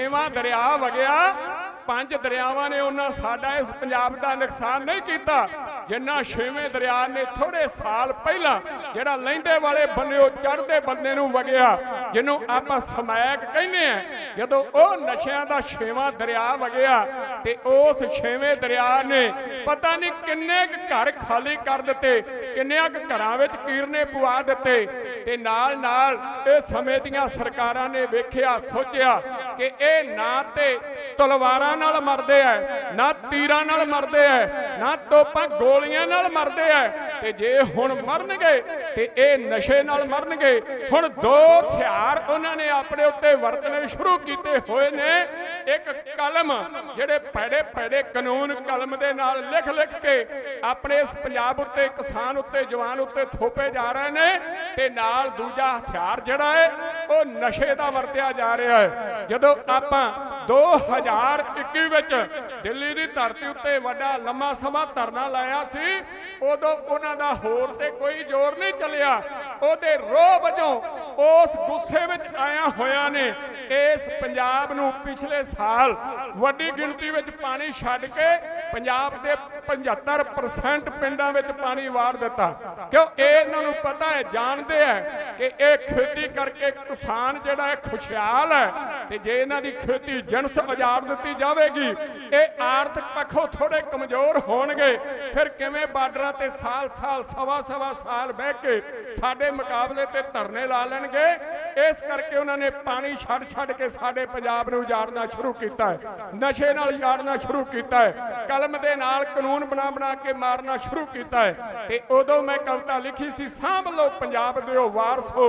ਛੇਵਾਂ ਦਰਿਆ ਵਗਿਆ, ਪੰਜ ਦਰਿਆਵਾਂ ਨੇ ਉਹਨਾਂ ਸਾਡਾ ਇਸ ਪੰਜਾਬ ਦਾ ਨੁਕਸਾਨ ਨਹੀਂ ਕੀਤਾ, ਜਿੰਨਾ ਛੇਵੇਂ ਦਰਿਆ ਨੇ ਥੋੜੇ ਸਾਲ ਪਹਿਲਾਂ ਜਿਹੜਾ ਲਹਿੰਦੇ ਵਾਲੇ ਬੰਨਿਓ ਚੜਦੇ ਬੰਦੇ ਨੂੰ ਵਗਿਆ, ਜਿਹਨੂੰ ਆਪਾਂ ਸਮੈਕ ਕਹਿੰਦੇ ਆ ਜਦੋਂ ਉਹ ਨਸ਼ਿਆਂ ਦਾ ਛੇਵਾਂ ਦਰਿਆ ਵਗਿਆ ਤੇ ਉਸ ਛੇਵੇਂ ਦਰਿਆ ਨੇ ਪਤਾ ਨਹੀਂ ਕਿੰਨੇ ਕੁ ਘਰ ਖਾਲੀ ਕਰ ਦਿੱਤੇ ਕਿੰਨਿਆਂ ਕੁ ਘਰਾਂ ਵਿੱਚ ਕੀਰਨੇ ਪਵਾ ਦਿੱਤੇ ਤੇ ਨਾਲ ਨਾਲ ਇਹ ਸਮੇਂ ਦੀਆਂ ਸਰਕਾਰਾਂ ਨੇ ਵੇਖਿਆ, ਸੋਚਿਆ ਕਿ ਇਹ ਨਾ ਤੇ ਤਲਵਾਰਾਂ ਨਾਲ ਮਰਦੇ ਐ, ਨਾ ਤੀਰਾਂ ਨਾਲ ਮਰਦੇ ਐ, ਨਾ ਤੋਪਾਂ ਗੋਲੀਆਂ ਨਾਲ ਮਰਦੇ ਐ ਤੇ ਜੇ ਹੁਣ ਮਰਨਗੇ ਤੇ ਇਹ ਨਸ਼ੇ ਨਾਲ ਮਰਨਗੇ। ਹੁਣ ਦੋ ਹਥਿਆਰ ਉਹਨਾਂ ਨੇ ਆਪਣੇ ਉੱਤੇ ਵਰਤਣੇ ਸ਼ੁਰੂ ਕੀਤੇ ਹੋਏ ਨੇ ਇੱਕ ਕਲਮ ਜਿਹੜੇ ਭੈੜੇ ਭੈੜੇ ਕਾਨੂੰਨ ਕਲਮ ਦੇ ਨਾਲ ਲਿਖ ਲਿਖ ਕੇ ਆਪਣੇ ਇਸ ਪੰਜਾਬ ਉੱਤੇ, ਕਿਸਾਨ ਉੱਤੇ, ਜਵਾਨ ਉੱਤੇ ਥੋਪੇ ਜਾ ਰਹੇ ਨੇ ਤੇ ਨਾਲ ਦੂਜਾ ਹਥਿਆਰ ਜਿਹੜਾ ਹੈ, ਉਹ ਨਸ਼ੇ ਦਾ ਵਰਤਿਆ ਜਾ ਰਿਹਾ ਹੈ। ਜਦੋਂ ਆਪਾਂ 2021 ਵਿੱਚ ਦਿੱਲੀ ਦੀ ਧਰਤੀ ਉੱਤੇ ਵੱਡਾ ਲੰਮਾ ਸਮਾਂ ਧਰਨਾ ਲਾਇਆ ਸੀ, ਉਦੋਂ ਉਹਨਾਂ ਦਾ ਹੋਰ ਤੇ ਕੋਈ ਜ਼ੋਰ ਨਹੀਂ ਚੱਲਿਆ। ਉਹਦੇ ਰੋਹ ਵਜੋਂ ਉਸ ਗੁੱਸੇ ਵਿੱਚ ਆਇਆ ਹੋਇਆ ਨੇ ਇਸ ਪੰਜਾਬ ਨੂੰ ਪਿਛਲੇ ਸਾਲ ਵੱਡੀ ਗਿਣਤੀ ਵਿੱਚ ਪਾਣੀ ਛੱਡ ਕੇ ਪੰਜਾਬ ਦੇ 75% ਪਿੰਡਾਂ ਵਿੱਚ ਪਾਣੀ ਵਾਰ ਦਿੱਤਾ। ਕਿਉਂ? ਇਹ ਇਹਨਾਂ ਨੂੰ ਪਤਾ ਹੈ, ਜਾਣਦੇ ਹੈ ਕਿ ਇਹ ਖੇਤੀ ਕਰਕੇ ਕਿਸਾਨ ਜਿਹੜਾ ਹੈ ਖੁਸ਼ਹਾਲ ਹੈ ਤੇ ਜੇ ਇਹਨਾਂ ਦੀ ਖੇਤੀ ਜਿਣਸ ਉਜਾੜ ਦਿੱਤੀ ਜਾਵੇਗੀ, ਇਹ ਆਰਥਿਕ ਪੱਖੋਂ ਥੋੜੇ ਕਮਜ਼ੋਰ ਹੋਣਗੇ। ਫਿਰ ਕਿਵੇਂ ਬਾਰਡਰਾਂ ਤੇ ਸਾਲ-ਸਾਲ, ਸਵਾ-ਸਵਾ ਸਾਲ ਬਹਿ ਕੇ ਸਾਡੇ ਮੁਕਾਬਲੇ ਤੇ ਧਰਨੇ ਲਾ ਲੈਣਗੇ? ਇਸ ਕਰਕੇ ਉਹਨਾਂ ਨੇ ਪਾਣੀ ਛੱਡ ਛੱਡ ਕੇ ਸਾਡੇ ਪੰਜਾਬ ਨੂੰ ਉਜਾੜਨਾ ਸ਼ੁਰੂ ਕੀਤਾ ਹੈ। ਨਸ਼ੇ ਨਾਲ ਉਜਾੜਨਾ ਸ਼ੁਰੂ ਕੀਤਾ ਹੈ। ਕਲਮ ਦੇ ਨਾਲ ਕਾਨੂੰਨ ਬਣਾ ਬਣਾ ਕੇ ਮਾਰਨਾ ਸ਼ੁਰੂ ਕੀਤਾ ਹੈ। ਤੇ ਉਦੋਂ ਮੈਂ ਕਵਿਤਾ ਲਿਖੀ ਸੀ, ਸਾਂਭ ਲਓ ਪੰਜਾਬ ਦਿਓ ਵਾਰਸੋ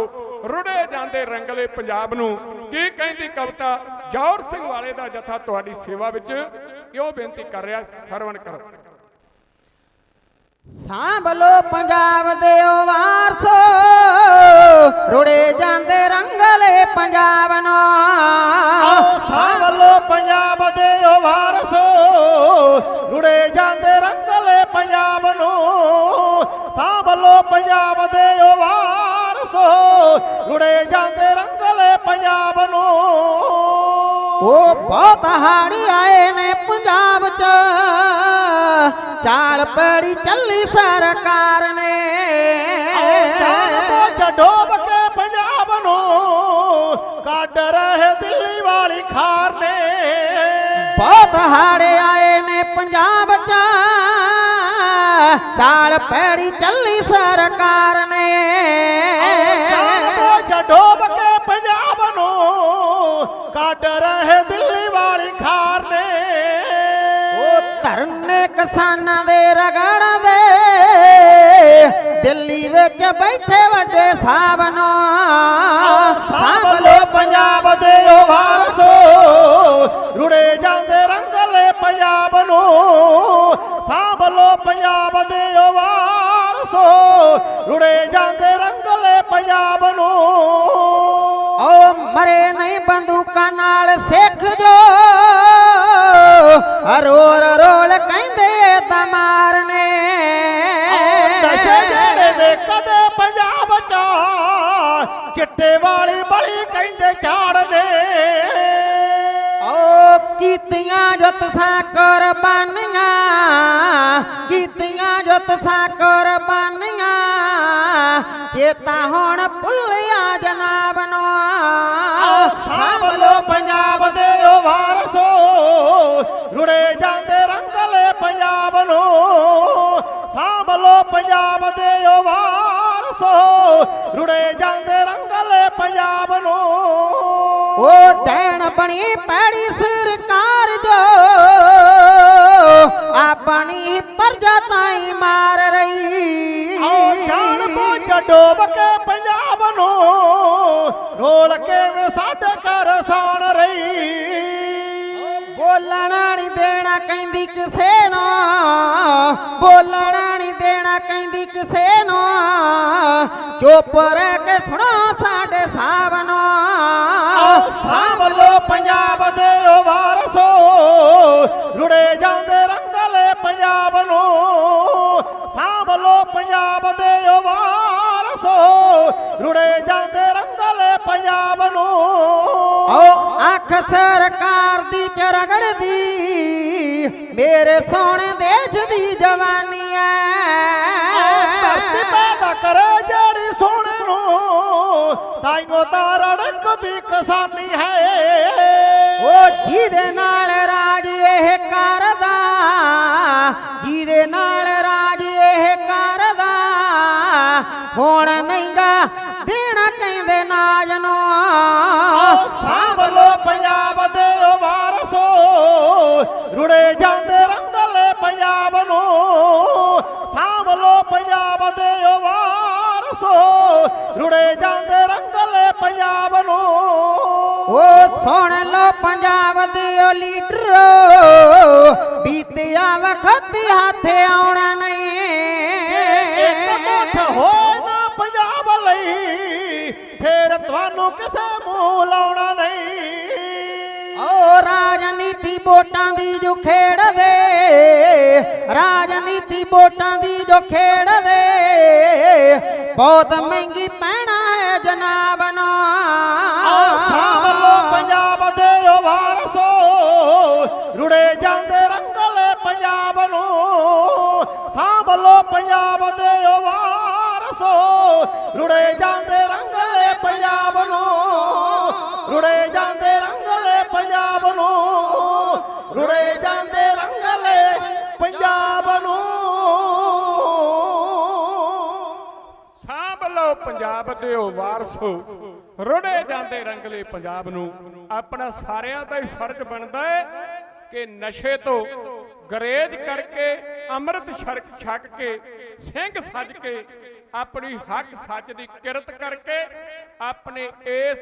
ਰੁੜੇ ਜਾਂਦੇ ਰੰਗਲੇ ਪੰਜਾਬ ਨੂੰ। ਕੀ ਕਹਿੰਦੀ ਕਵਿਤਾ? ਜੌਹਰ ਸਿੰਘ ਵਾਲੇ ਦਾ ਜਥਾ ਤੁਹਾਡੀ ਸੇਵਾ ਵਿੱਚ ਕਿਉਂ ਬੇਨਤੀ ਕਰ ਰਿਹਾ, ਸਰਵਣ ਕਰੋ। ਸਾਂਭ ਲੋ ਪੰਜਾਬ ਦੇ ਵਾਰਸੋ ਰੁੜੇ ਜਾਂਦੇ ਪੰਜਾਬ ਨੂੰ। ਸਾਂਭ ਲੋ ਪੰਜਾਬ ਦੇ ਓ ਵਾਰਸੋ। ਰੁੜੇ ਜਾਂਦੇ ਰੰਗਲੇ ਪੰਜਾਬ ਨੂੰ। ਸਾਂਭ ਲੋ ਪੰਜਾਬ ਦੇ ਓ ਵਾਰਸੋ। ਰੁੜੇ ਜਾਂਦੇ ਰੰਗਲੇ ਪੰਜਾਬ ਨੂੰ। ਉਹ ਬਹੁਤ ਹਾੜੀ ਆਏ ਨੇ ਪੰਜਾਬ ਚ। ਚਾਲ ਪੜੀ ਚੱਲੀ ਸਰਕਾਰ ਚਾਲ ਪੈੜੀ ਚੱਲੀ ਸਰਕਾਰ ਨੇ। ਡੋਬ ਕੇ ਪੰਜਾਬ ਨੂੰ ਕੱਢ ਰਹੇ ਦਿੱਲੀ ਵਾਲੀ ਖਾਰ ਨੇ। ਉਹ ਧਰਨੇ ਕਿਸਾਨਾਂ ਦੇ ਰਗੜ ਦੇ। ਦਿੱਲੀ ਵਿੱਚ ਬੈਠੇ ਵੱਡੇ ਸਾਹਿਬ ਨੂੰ ਸਾਂਭ ਲੋ ਪੰਜਾਬ ਦੇ ਦੇ ਵਾਰਸੋ ਰੁੜੇ ਜਾਂਦੇ ਰੰਗਲੇ ਪੰਜਾਬ ਨੂੰ। ਓ ਮਰੇ ਨਹੀਂ ਬੰਦੂਕਾਂ ਨਾਲ ਸਿੱਖ ਜੋ। ਰੋਰ ਰੋਲ ਕਹਿੰਦੇ ਤਾਂ ਮਾਰਨੇ। ਨਸ਼ੇ ਜਿਹੜੇ ਵੇ ਕਦੇ ਪੰਜਾਬ ਚ। ਚਿੱਟੇ ਵਾਲੀ ਬਲੀ ਕਹਿੰਦੇ ਝਾੜਦੇ। ਓ ਕੀਤੀਆਂ ਜੁੱਤ ਸਾਂ ਕੁਰਬਾਨੀਆਂ ਕੀਤੀਆਂ ਜੁੱਤ ਸਾਂ ਕੁਰਬਾਨੀਆਂ ਚੇਤਾ ਹੁਣ ਭੁੱਲਿਆ ਜਨਾਬ ਨੂੰ ਸਾਂਭ ਲੋ ਪੰਜਾਬ ਦੇ ਓ ਵਾਰਸੋ। ਰੁੜੇ ਜਾਂਦੇ ਰੰਗਲੇ ਪੰਜਾਬ ਨੂੰ। ਸਾਂਭ ਲੋ ਪੰਜਾਬ ਦੇ ਓ ਵਾਰਸੋ। ਰੁੜੇ ਜਾਂਦੇ ਰੰਗਲੇ ਪੰਜਾਬ ਨੂੰ। ਉਹ ਡੈਣ ਬਣੀ ਪੈੜੀ ਜੋ ਆਪਣੀ ਪਰਜਾ ਤਾਈ ਮਾਰ ਰਹੀ। ਆਓ ਜਾਨ ਬੋਝ ਡੋਬ ਕੇ ਪੰਜਾਬ ਨੂੰ। ਰੋਲ ਕੇ ਵੇ ਸਾਡੇ ਘਰ ਸਾਣ ਰਹੀ। ਬੋਲਣਾ ਨਹੀਂ ਦੇਣਾ ਕਹਿੰਦੀ ਕਿਸੇ ਨੂੰ। ਬੋਲਣਾ ਨਹੀਂ ਦੇਣਾ ਕਹਿੰਦੀ ਕਿਸੇ ਨੂੰ। ਚੁੱਪ ਰਹਿ ਕੇ ਸੁਣੋ ਸਾਡੇ ਸਾਹਬ ਨੂੰ। ਪੰਜਾਬ ਨੂੰ ਅੱਖ ਸਰਕਾਰ ਦੀ ਚਰਗੜਦੀ ਮੇਰੇ ਸੋਹਣੇ ਦੇਸ਼ ਦੀ ਜਵਾਨੀ ਧਰਤੀ ਐ ਪੈਦਾ ਕਰੇ ਜਿਹੜੀ ਸੋਹਣੇ ਨੂੰ ਤਾਈਓ ਤਾਂ ਰੜਕਦੀ ਕਿਸਾਨੀ ਹੈ। ਉਹ ਜਿਹਦੇ ਨਾਲ ਸੁਣ ਲੋ ਪੰਜਾਬ ਦੇ ਉਹ ਲੀਡਰੋ ਬੀਤਿਆ ਵਖਤ ਹੱਥ ਆਉਣਾ ਇੱਕ ਮੁੱਠ ਨਹੀਂ ਹੋਏ ਨਾ ਪੰਜਾਬ ਲਈ ਫੇਰ ਤੁਹਾਨੂੰ ਕਿਸੇ ਮੂੰਹ ਲਾਉਣਾ ਨਹੀਂ। ਓ ਰਾਜਨੀਤੀ ਵੋਟਾਂ ਦੀ ਜੋ ਖੇਡਦੇ ਰਾਜਨੀਤੀ ਵੋਟਾਂ ਦੀ ਜੋ ਖੇਡਦੇ ਬਹੁਤ ਮਹਿੰਗੀ ਪੈਣਾ ਹੈ ਜਨਾਬ ਨਾ। ਰੁੜੇ ਜਾਂਦੇ ਰੰਗਲੇ ਪੰਜਾਬ ਨੂੰ ਸਾਂਭ ਲੋ ਪੰਜਾਬ ਦੇ ਵਾਰਸੋ। ਰੁੜੇ ਜਾਂਦੇ ਰੰਗਲੇ ਪੰਜਾਬ ਨੂੰ, ਰੁੜੇ ਜਾਂਦੇ ਰੰਗਲੇ ਪੰਜਾਬ ਨੂੰ, ਰੁੜੇ ਜਾਂਦੇ ਰੰਗਲੇ ਪੰਜਾਬ ਨੂੰ। ਸਾਂਭ ਲਓ ਪੰਜਾਬ ਦੇ ਉਹ ਵਾਰਸੋ, ਰੁੜੇ ਜਾਂਦੇ ਰੰਗਲੇ ਪੰਜਾਬ ਨੂੰ। ਆਪਣਾ ਸਾਰਿਆਂ ਦਾ ਹੀ ਫਰਜ਼ ਬਣਦਾ ਹੈ ਕਿ ਨਸ਼ੇ ਤੋਂ ਗਰੇਜ ਕਰਕੇ ਅੰਮ੍ਰਿਤ ਛਕ ਕੇ, ਸਿੰਘ ਸੱਜ ਕੇ ਆਪਣੀ ਹੱਕ ਸੱਚ ਦੀ ਕਿਰਤ ਕਰਕੇ ਆਪਣੇ ਇਸ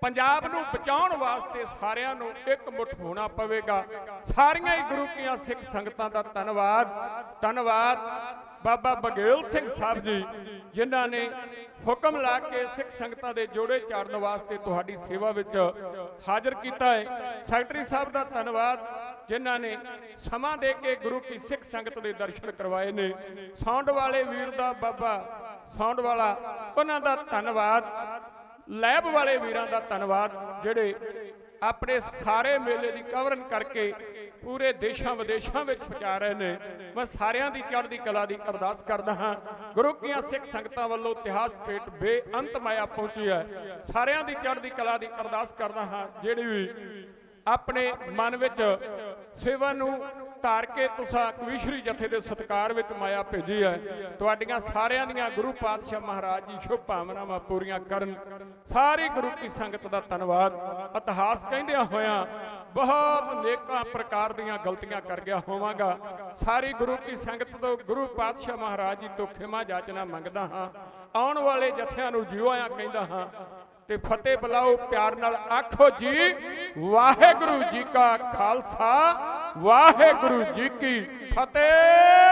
ਪੰਜਾਬ ਨੂੰ ਬਚਾਉਣ ਵਾਸਤੇ ਸਾਰਿਆਂ ਨੂੰ ਇੱਕ ਮੁੱਠ ਹੋਣਾ ਪਵੇਗਾ। ਸਾਰੀਆਂ ਹੀ ਗੁਰੂ ਕੀਆਂ ਸਿੱਖ ਸੰਗਤਾਂ ਦਾ ਧੰਨਵਾਦ। ਧੰਨਵਾਦ ਬਾਬਾ ਬਗੇਲ ਸਿੰਘ ਸਾਹਿਬ ਜੀ, ਜਿਨ੍ਹਾਂ ਨੇ ਹੁਕਮ ਲਾ ਕੇ ਸਿੱਖ ਸੰਗਤਾਂ ਦੇ ਜੋੜੇ ਚਾੜਨ ਵਾਸਤੇ ਤੁਹਾਡੀ ਸੇਵਾ ਵਿੱਚ ਹਾਜ਼ਰ ਕੀਤਾ ਹੈ। ਸੈਕਟਰੀ ਸਾਹਿਬ ਦਾ ਧੰਨਵਾਦ, ਜਿਨ੍ਹਾਂ ਨੇ ਸਮਾਂ ਦੇ ਕੇ ਗੁਰੂ ਕੀ ਸਿੱਖ ਸੰਗਤ ਦੇ ਦਰਸ਼ਨ ਕਰਵਾਏ ਨੇ। ਸੌਂਡ ਵਾਲੇ ਵੀਰ ਦਾ ਬਾਬਾ ਸੌਂਡ ਵਾਲਾ ਉਹਨਾਂ ਦਾ ਧੰਨਵਾਦ। ਲੈਬ ਵਾਲੇ ਵੀਰਾਂ ਦਾ ਧੰਨਵਾਦ, ਜਿਹੜੇ ਆਪਣੇ ਸਾਰੇ ਮੇਲੇ ਦੀ ਕਵਰਨ ਕਰਕੇ ਪੂਰੇ ਦੇਸ਼ਾਂ ਵਿਦੇਸ਼ਾਂ ਵਿੱਚ ਪਹੁੰਚਾ ਰਹੇ ਨੇ। ਮੈਂ ਸਾਰਿਆਂ ਦੀ ਚੜ੍ਹਦੀ ਕਲਾ ਦੀ ਅਰਦਾਸ ਕਰਦਾ ਹਾਂ। ਗੁਰੂ ਕੀਆਂ ਸਿੱਖ ਸੰਗਤਾਂ ਵੱਲੋਂ ਇਤਿਹਾਸ ਭੇਟ ਬੇਅੰਤ ਮਾਇਆ ਪਹੁੰਚੀ ਹੈ। ਸਾਰਿਆਂ ਦੀ ਚੜ੍ਹਦੀ ਕਲਾ ਦੀ ਅਰਦਾਸ ਕਰਦਾ ਹਾਂ, ਜਿਹੜੀ ਵੀ ਆਪਣੇ ਮਨ ਵਿੱਚ ਸੇਵਾ ਨੂੰ ਧਾਰ ਕੇ ਤੁਸਾਂ ਕਵੀਸ਼ਰੀ ਜਥੇ ਦੇ ਸਤਕਾਰ ਵਿੱਚ ਮਾਇਆ ਭੇਜੀ ਹੈ। ਤੁਹਾਡੀਆਂ ਸਾਰਿਆਂ ਦੀਆਂ ਗੁਰੂ ਪਾਤਸ਼ਾਹ ਮਹਾਰਾਜ ਜੀ ਸ਼ੁਭ ਭਾਵਨਾਵਾਂ ਪੂਰੀਆਂ ਕਰਨ। ਸਾਰੀ ਗੁਰੂ ਕੀ ਸੰਗਤ ਦਾ ਧੰਨਵਾਦ। ਇਤਿਹਾਸ ਕਹਿੰਦਿਆਂ ਹੋਇਆਂ ਬਹੁਤ ਨੇਕਾਂ ਪ੍ਰਕਾਰ ਦੀਆਂ ਗਲਤੀਆਂ ਕਰ ਗਿਆ ਹੋਵਾਂਗਾ। ਸਾਰੀ ਗੁਰੂ ਕੀ ਸੰਗਤ ਤੋਂ, ਗੁਰੂ ਪਾਤਸ਼ਾਹ ਮਹਾਰਾਜ ਜੀ ਤੋਂ ਖਿਮਾ ਜਾਚਨਾ ਮੰਗਦਾ ਹਾਂ। ਆਉਣ ਵਾਲੇ ਜਥਿਆਂ ਨੂੰ ਜਿਉ ਆਇਆਂ ਕਹਿੰਦਾ ਹਾਂ। ਤੇ ਫਤਿਹ ਬੁਲਾਓ, ਪਿਆਰ ਨਾਲ ਆਖੋ ਜੀ, ਵਾਹਿਗੁਰੂ ਜੀ ਕਾ ਖਾਲਸਾ, ਵਾਹਿਗੁਰੂ ਜੀ ਕੀ ਫਤਿਹ।